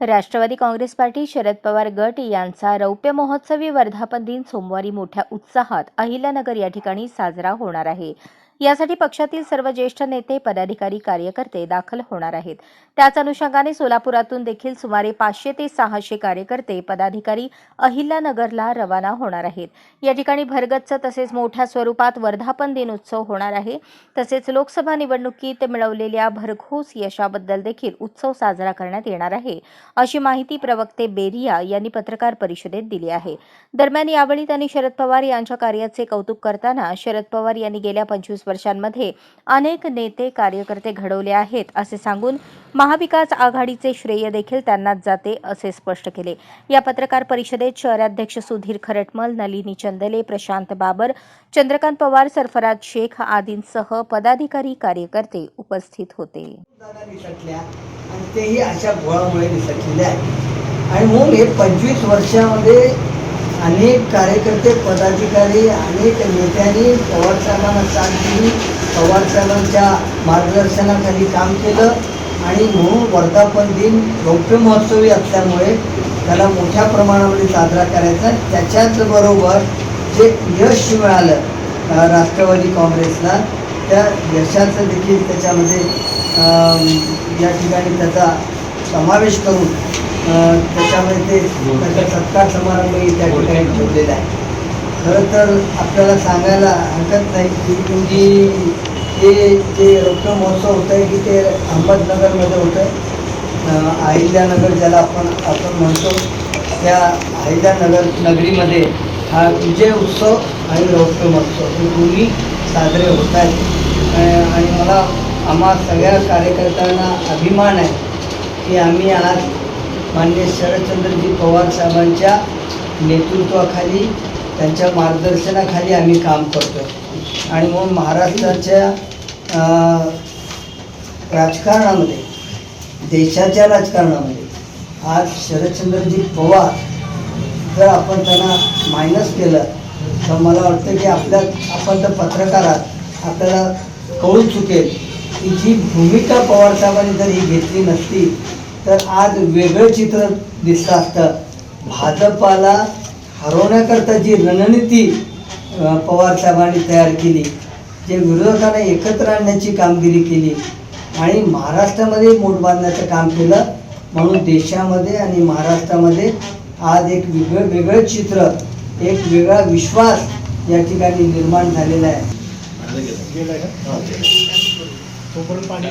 Rashtrawadi Congress party Sharad Pawar गट यांचा रौप्य महोत्सवी वर्धापन दिन सोमवारी मोठ्या उत्साहात अहिल्यानगर या ठिकाणी साजरा होणार आहे. यासाठी पक्षातील सर्व ज्येष्ठ नेते पदाधिकारी कार्यकर्ते दाखल होणार आहेत. त्याच अनुषंगाने सोलापुरातून देखील सुमारे पाचशे ते सहाशे कार्यकर्ते पदाधिकारी अहिल्यानगरला रवाना होणार आहेत. या ठिकाणी भरगच्च तसेच मोठ्या स्वरूपात वर्धापन दिन उत्सव होणार आहे. तसेच लोकसभा निवडणुकीत मिळवलेल्या भरघोस यशाबद्दल देखील उत्सव साजरा करण्यात येणार आहे. अशी माहिती प्रवक्ते बेरिया यांनी पत्रकार परिषदेत दिली आहे. दरम्यान यावेळी त्यांनी शरद पवार यांच्या कार्याचे कौतुक करताना शरद पवार यांनी गेल्या पंचवीस वर्षांमध्ये अनेक नेते कार्यकर्ते घडवले आहेत असे सांगून महाविकास आघाडीचे श्रेय देखील त्यांनाच जाते असे स्पष्ट केले. या पत्रकार परिषदेत शहराध्यक्ष सुधीर खरटमल नलिनी चंदले प्रशांत बाबर चंद्रकांत पवार सरफराज शेख आदींसह पदाधिकारी कार्यकर्ते उपस्थित होते. आणि तेही अशा घोळामुळे निसटलेले आहे आणि म्हणून हे पंचवीस वर्षामध्ये अनेक कार्यकर्ते पदाधिकारी अनेक नेत्यांनी पवारसाहेबांना साथ दिली. पवारसाहेबांच्या मार्गदर्शनाखाली काम केलं आणि म्हणून वर्धापन दिन रौप्य महोत्सवी असल्यामुळे त्याला मोठ्या प्रमाणामध्ये साजरा करायचा. त्याच्याच बरोबर जे यश मिळालं राष्ट्रवादी काँग्रेसला त्या यशाचं देखील त्याच्यामध्ये या ठिकाणी त्याचा समावेश करून त्याच्यामध्ये ते त्याचा सत्कार समारंभही त्या ठिकाणी ठेवलेला आहे. खरं तर आपल्याला सांगायला हरकत नाही की तुमची हे जे रौप्य महोत्सव होतं आहे की ते अहमदनगरमध्ये होतं आहे अहिल्यानगर ज्याला आपण आपण म्हणतो त्या अहिल्यानगर नगरीमध्ये हा विजय उत्सव आणि रौप्य महोत्सव हे दोन्ही साजरे होत आहेत. आणि मला आम्हा सगळ्या कार्यकर्त्यांना अभिमान आहे की आम्ही आज माननीय शरदचंद्रजी पवार साहेबांच्या नेतृत्वाखाली त्यांच्या मार्गदर्शनाखाली आम्ही काम करतो आणि म्हणून महाराष्ट्राच्या राजकारणामध्ये देशाच्या राजकारणामध्ये आज शरदचंद्रजी पवार जर आपण त्यांना मायनस केलं तर मला वाटतं की आपल्या आपण तर पत्रकार आहात आपल्याला कळू चुकेल. की जी भूमिका पवारसाहेबांनी जर ही घेतली नसती तर आज वेगळं चित्र दिसलं असतं. भाजपाला हरवण्याकरता जी रणनीती अ, पवारसाहेबांनी तयार केली जे विरोधकांना एकत्र आणण्याची कामगिरी केली आणि महाराष्ट्रामध्ये मोठ बांधण्याचं काम केलं म्हणून देशामध्ये आणि महाराष्ट्रामध्ये आज एक वेगळं वेगळं चित्र एक वेगळा विश्वास या ठिकाणी निर्माण झालेला आहे. तोपर्यंत पाणी